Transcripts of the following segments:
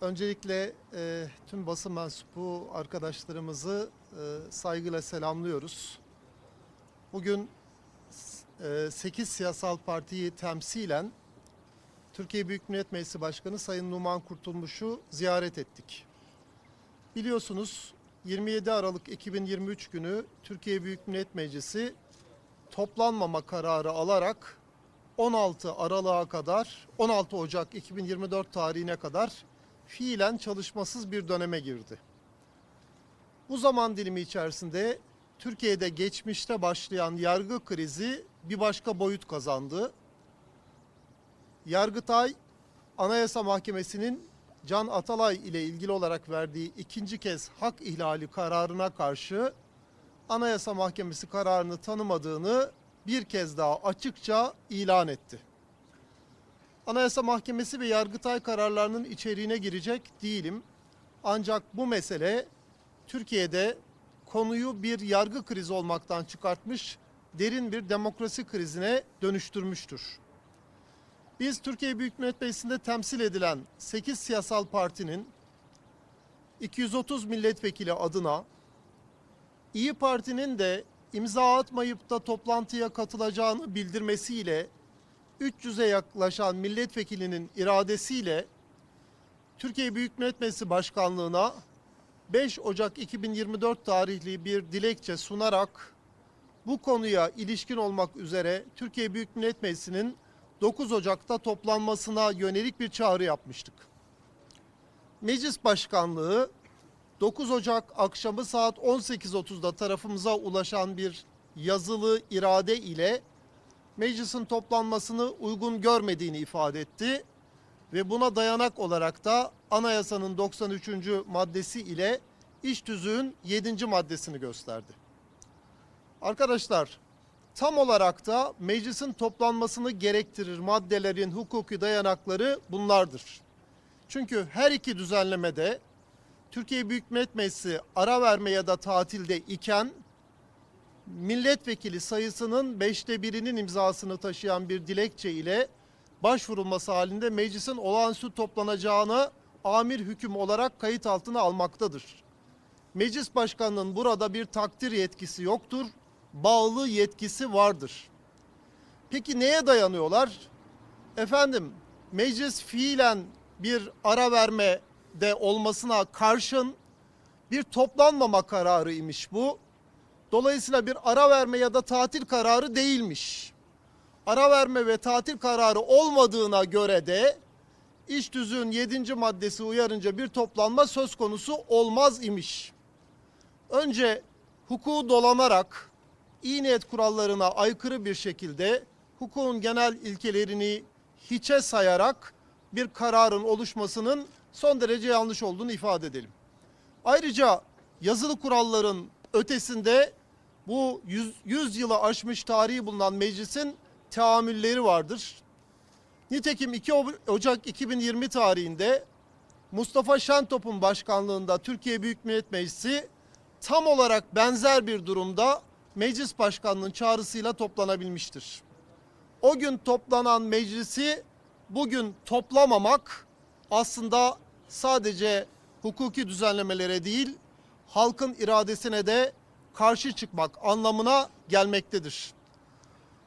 Öncelikle e, tüm basın mensubu arkadaşlarımızı e, saygıyla selamlıyoruz. Bugün e, 8 siyasal partiyi temsilen Türkiye Büyük Millet Meclisi Başkanı Sayın Numan Kurtulmuş'u ziyaret ettik. Biliyorsunuz 27 Aralık 2023 günü Türkiye Büyük Millet Meclisi toplanmama kararı alarak 16 Aralık'a kadar 16 Ocak 2024 tarihine kadar fiilen çalışmasız bir döneme girdi. Bu zaman dilimi içerisinde Türkiye'de geçmişte başlayan yargı krizi bir başka boyut kazandı. Yargıtay Anayasa Mahkemesi'nin Can Atalay ile ilgili olarak verdiği ikinci kez hak ihlali kararına karşı Anayasa Mahkemesi kararını tanımadığını bir kez daha açıkça ilan etti. Anayasa Mahkemesi ve Yargıtay kararlarının içeriğine girecek değilim. Ancak bu mesele Türkiye'de konuyu bir yargı krizi olmaktan çıkartmış, derin bir demokrasi krizine dönüştürmüştür. Biz Türkiye Büyük Millet Meclisi'nde temsil edilen 8 siyasal partinin 230 milletvekili adına İyi Parti'nin de imza atmayıp da toplantıya katılacağını bildirmesiyle 300'e yaklaşan milletvekilinin iradesiyle Türkiye Büyük Millet Meclisi Başkanlığı'na 5 Ocak 2024 tarihli bir dilekçe sunarak bu konuya ilişkin olmak üzere Türkiye Büyük Millet Meclisi'nin 9 Ocak'ta toplanmasına yönelik bir çağrı yapmıştık. Meclis Başkanlığı 9 Ocak akşamı saat 18.30'da tarafımıza ulaşan bir yazılı irade ile meclisin toplanmasını uygun görmediğini ifade etti ve buna dayanak olarak da anayasanın 93. maddesi ile iş tüzüğün 7. maddesini gösterdi. Arkadaşlar tam olarak da meclisin toplanmasını gerektirir maddelerin hukuki dayanakları bunlardır. Çünkü her iki düzenlemede Türkiye Büyük Millet Meclisi ara verme ya da tatilde iken milletvekili sayısının beşte birinin imzasını taşıyan bir dilekçe ile başvurulması halinde meclisin olağanüstü toplanacağını amir hüküm olarak kayıt altına almaktadır. Meclis başkanının burada bir takdir yetkisi yoktur, bağlı yetkisi vardır. Peki neye dayanıyorlar? Efendim meclis fiilen bir ara verme de olmasına karşın bir toplanmama kararı imiş bu. Dolayısıyla bir ara verme ya da tatil kararı değilmiş. Ara verme ve tatil kararı olmadığına göre de iş tüzüğün 7. maddesi uyarınca bir toplanma söz konusu olmaz imiş. Önce hukuku dolanarak iyi niyet kurallarına aykırı bir şekilde hukukun genel ilkelerini hiçe sayarak bir kararın oluşmasının son derece yanlış olduğunu ifade edelim. Ayrıca yazılı kuralların ötesinde bu 100, 100 yılı aşmış tarihi bulunan meclisin teamülleri vardır. Nitekim 2 Ocak 2020 tarihinde Mustafa Şentop'un başkanlığında Türkiye Büyük Millet Meclisi tam olarak benzer bir durumda meclis başkanlığının çağrısıyla toplanabilmiştir. O gün toplanan meclisi bugün toplamamak aslında sadece hukuki düzenlemelere değil, halkın iradesine de karşı çıkmak anlamına gelmektedir.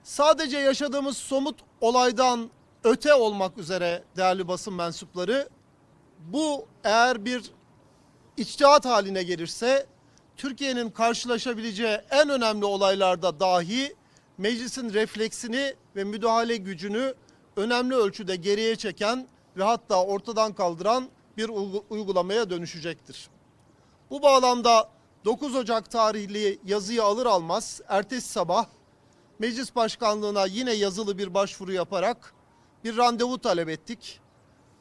Sadece yaşadığımız somut olaydan öte olmak üzere değerli basın mensupları, bu eğer bir içtihat haline gelirse, Türkiye'nin karşılaşabileceği en önemli olaylarda dahi meclisin refleksini ve müdahale gücünü önemli ölçüde geriye çeken ve hatta ortadan kaldıran bir uygulamaya dönüşecektir. Bu bağlamda 9 Ocak tarihli yazıyı alır almaz ertesi sabah meclis başkanlığına yine yazılı bir başvuru yaparak bir randevu talep ettik.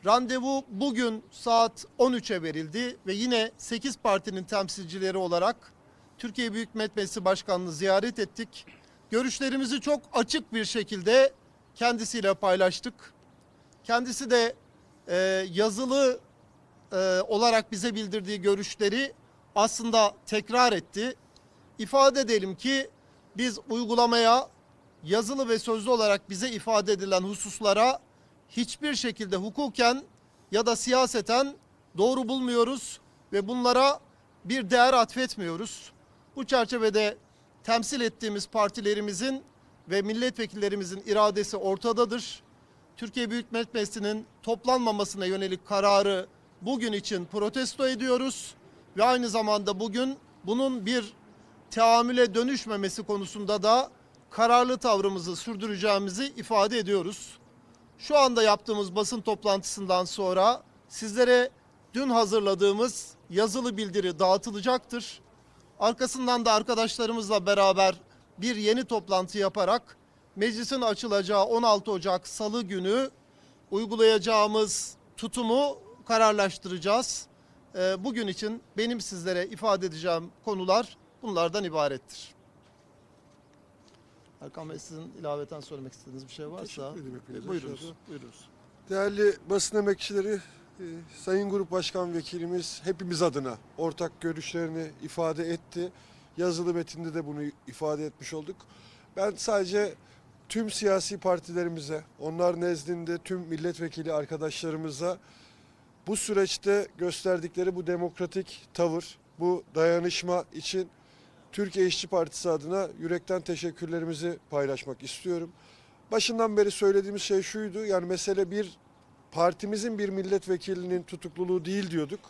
Randevu bugün saat 13'e verildi ve yine 8 partinin temsilcileri olarak Türkiye Büyük Millet Meclisi Başkanlığı ziyaret ettik. Görüşlerimizi çok açık bir şekilde kendisiyle paylaştık. Kendisi de e, yazılı e, olarak bize bildirdiği görüşleri aslında tekrar etti. İfade edelim ki biz uygulamaya yazılı ve sözlü olarak bize ifade edilen hususlara hiçbir şekilde hukuken ya da siyaseten doğru bulmuyoruz ve bunlara bir değer atfetmiyoruz. Bu çerçevede temsil ettiğimiz partilerimizin ve milletvekillerimizin iradesi ortadadır. Türkiye Büyük Millet Meclisi'nin toplanmamasına yönelik kararı bugün için protesto ediyoruz ve aynı zamanda bugün bunun bir teamüle dönüşmemesi konusunda da kararlı tavrımızı sürdüreceğimizi ifade ediyoruz. Şu anda yaptığımız basın toplantısından sonra sizlere dün hazırladığımız yazılı bildiri dağıtılacaktır. Arkasından da arkadaşlarımızla beraber bir yeni toplantı yaparak meclisin açılacağı 16 Ocak Salı günü uygulayacağımız tutumu kararlaştıracağız. Ee, Bugün için benim sizlere ifade edeceğim konular bunlardan ibarettir. Erkan Bey sizin ilaveten söylemek istediğiniz bir şey varsa hepinize. buyurunuz. Buyurunuz. Değerli basın emekçileri, e, Sayın Grup Başkan Vekilimiz hepimiz adına ortak görüşlerini ifade etti. Yazılı metinde de bunu ifade etmiş olduk. Ben sadece tüm siyasi partilerimize, onlar nezdinde tüm milletvekili arkadaşlarımıza bu süreçte gösterdikleri bu demokratik tavır, bu dayanışma için Türkiye İşçi Partisi adına yürekten teşekkürlerimizi paylaşmak istiyorum. Başından beri söylediğimiz şey şuydu. Yani mesele bir partimizin bir milletvekilinin tutukluluğu değil diyorduk.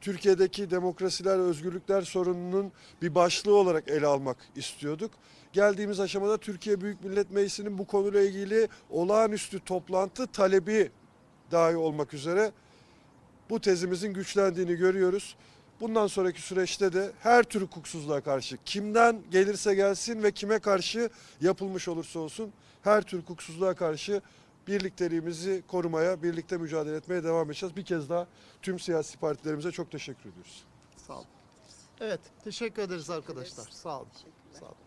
Türkiye'deki demokrasiler, özgürlükler sorununun bir başlığı olarak ele almak istiyorduk. Geldiğimiz aşamada Türkiye Büyük Millet Meclisi'nin bu konuyla ilgili olağanüstü toplantı talebi dahi olmak üzere bu tezimizin güçlendiğini görüyoruz. Bundan sonraki süreçte de her tür hukuksuzluğa karşı kimden gelirse gelsin ve kime karşı yapılmış olursa olsun her tür hukuksuzluğa karşı birlikteliğimizi korumaya, birlikte mücadele etmeye devam edeceğiz. Bir kez daha tüm siyasi partilerimize çok teşekkür ediyoruz. Sağ olun. Evet, teşekkür ederiz arkadaşlar. Sağ olun. Sağ olun.